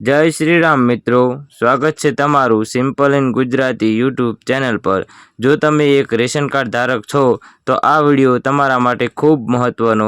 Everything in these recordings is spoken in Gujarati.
જય શ્રી રામ મિત્રો. સ્વાગત છે તમારું simple in Gujarati YouTube channel પર. જો તમે એક રેશન કાર્ડ ધારક છો, તો આ વીડિયો તમારા માટે ખૂબ મહત્ત્વનો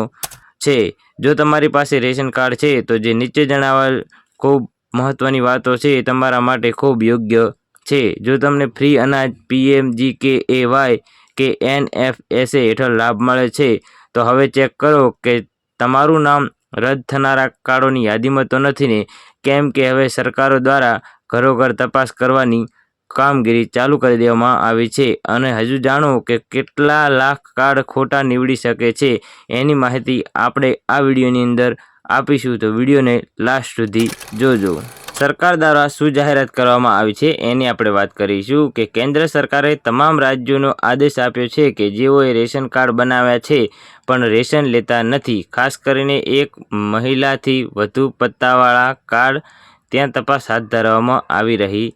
છે. જો તમારી પાસે રેશન કાર્ડ છે, તો જે નીચે જણાવેલ ખૂબ મહત્ત્વની વાતો છે તમારા માટે ખૂબ યોગ્ય છે. જો તમને ફ્રી અનાજ PM G K A Y કે એન એફ એસ એ હેઠળ લાભ મળે છે, તો હવે ચેક કરો કે તમારું નામ રદ થનારા કાર્ડોની યાદીમાં તો નથી ને, કેમ કે હવે સરકારો દ્વારા ઘરોઘર તપાસ કરવાની કામગીરી ચાલુ કરી દેવામાં આવી છે. અને હજુ જાણો કે કેટલા લાખ કાર્ડ ખોટા નીવડી શકે છે એની માહિતી આપણે આ વિડીયોની અંદર આપીશું. તો વિડીયોને લાસ્ટ સુધી જોજો. સરકાર દ્વારા શું જાહેરાત કરવામાં આવી છે એની આપણે વાત કરીશું કે કેન્દ્ર સરકારે તમામ રાજ્યોનો આદેશ આપ્યો છે કે જેઓએ રેશન કાર્ડ બનાવ્યા છે, પણ રેશન લેતા નથી. ખાસ કરીને એક મહિલાથી વધુ પત્તાવાળા કાર્ડ ત્યાં તપાસ હાથ ધરવામાં આવી રહી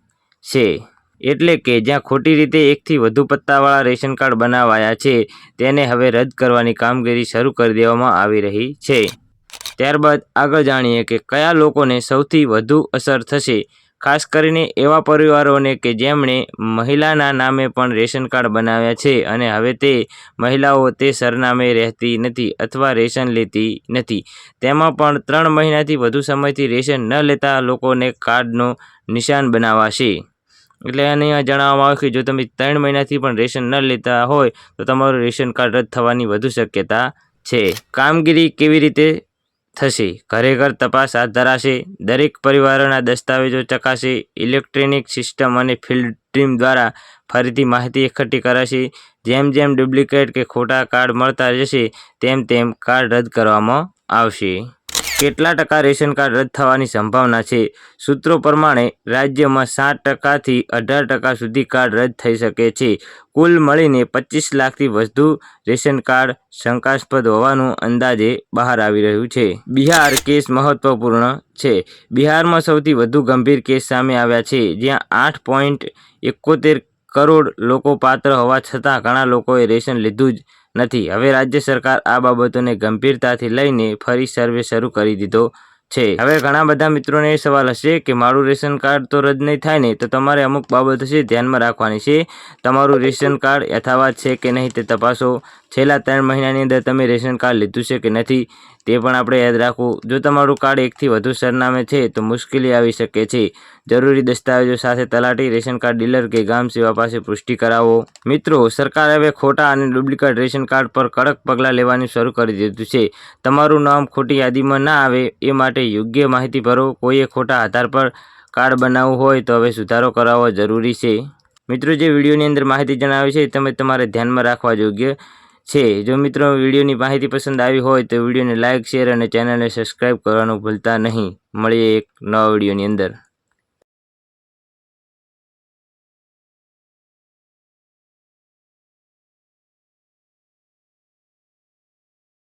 છે. એટલે કે જ્યાં ખોટી રીતે એકથી વધુ પત્તાવાળા રેશન કાર્ડ બનાવાયા છે, તેને હવે રદ કરવાની કામગીરી શરૂ કરી દેવામાં આવી રહી છે. ત્યારબાદ આગળ જાણીએ કે કયા લોકોને સૌથી વધુ અસર થશે. ખાસ કરીને એવા પરિવારોને કે જેમણે મહિલાના નામે પણ રેશન કાર્ડ બનાવ્યા છે અને હવે તે મહિલાઓ તે સરનામે રહેતી નથી અથવા રેશન લેતી નથી. તેમાં પણ ત્રણ મહિનાથી વધુ સમયથી રેશન ન લેતા લોકોને કાર્ડનો નિશાન બનાવાશે. એટલે અહીંયા જણાવવામાં આવે કે જો તમે ત્રણ મહિનાથી પણ રેશન ન લેતા હોય તો તમારું રેશન કાર્ડ રદ થવાની વધુ શક્યતા છે. કામગીરી કેવી રીતે થશે. ઘરે ઘર તપાસ હાથ ધરાશે. દરેક પરિવારોના દસ્તાવેજો ચકાસે. ઇલેક્ટ્રોનિક સિસ્ટમ અને ફિલ્ડ ટીમ દ્વારા ફરીથી માહિતી એકઠી કરાશે. જેમ જેમ ડુપ્લિકેટ કે ખોટા કાર્ડ મળતા જશે, તેમ તેમ કાર્ડ રદ કરવામાં આવશે. કેટલા ટકા રેશન કાર્ડ રદ થવાની સંભાવના છે? સૂત્રો પ્રમાણે, રાજ્યમાં સાત ટકાથી અઢાર ટકા સુધી કાર્ડ રદ થઈ શકે છે. કુલ મળીને પચીસ લાખથી વધુ રેશન કાર્ડ શંકાસ્પદ હોવાનું અંદાજે બહાર આવી રહ્યું છે. બિહાર કેસ મહત્વપૂર્ણ છે. બિહારમાં સૌથી વધુ ગંભીર કેસ સામે આવ્યા છે, જ્યાં આઠ પોઈન્ટ એકોતેર કરોડ લોકો પાત્ર હોવા છતાં ઘણા લોકોએ રેશન લીધું જ નથી. હવે રાજ્ય સરકાર આ બાબતોને ગંભીરતાથી લઈને ફરી સર્વે શરૂ કરી દીધો. છે. હવે ઘણા બધા મિત્રોને એ સવાલ હશે કે મારું રેશન કાર્ડ તો રદ નહીં થાય ને, તો તમારે અમુક બાબતો છે ધ્યાનમાં રાખવાની છે. તમારું રેશન કાર્ડ યથાવત છે કે નહીં તે તપાસો. છેલ્લા ત્રણ મહિનાની અંદર તમે રેશન કાર્ડ લીધું છે કે નથી તે પણ આપણે યાદ રાખવું. જો તમારું કાર્ડ એકથી વધુ સરનામે છે, તો મુશ્કેલી આવી શકે છે. જરૂરી દસ્તાવેજો સાથે તલાટી, રેશન કાર્ડ ડીલર કે ગામ સેવા પાસે પુષ્ટિ કરાવો. મિત્રો, સરકાર હવે ખોટા અને ડુપ્લિકેટ રેશન કાર્ડ પર કડક પગલાં લેવાનું શરૂ કરી દીધું છે. તમારું નામ ખોટી યાદીમાં ના આવે એ માટે યોગ્ય માહિતી ભરો. કોઈએ ખોટા આધાર પર કાર્ડ બનાવવું હોય તો હવે સુધારો કરાવવો જરૂરી છે. મિત્રો, જે વિડીયોની અંદર માહિતી જણાવી છે તમે તમારે ધ્યાનમાં રાખવા યોગ્ય છે. જો મિત્રો વિડીયોની માહિતી પસંદ આવી હોય તો વિડીયોને લાઇક શેર અને ચેનલને સબસ્ક્રાઈબ કરવાનું ભૂલતા નહીં. મળીએ એક નવા વિડીયોની અંદર.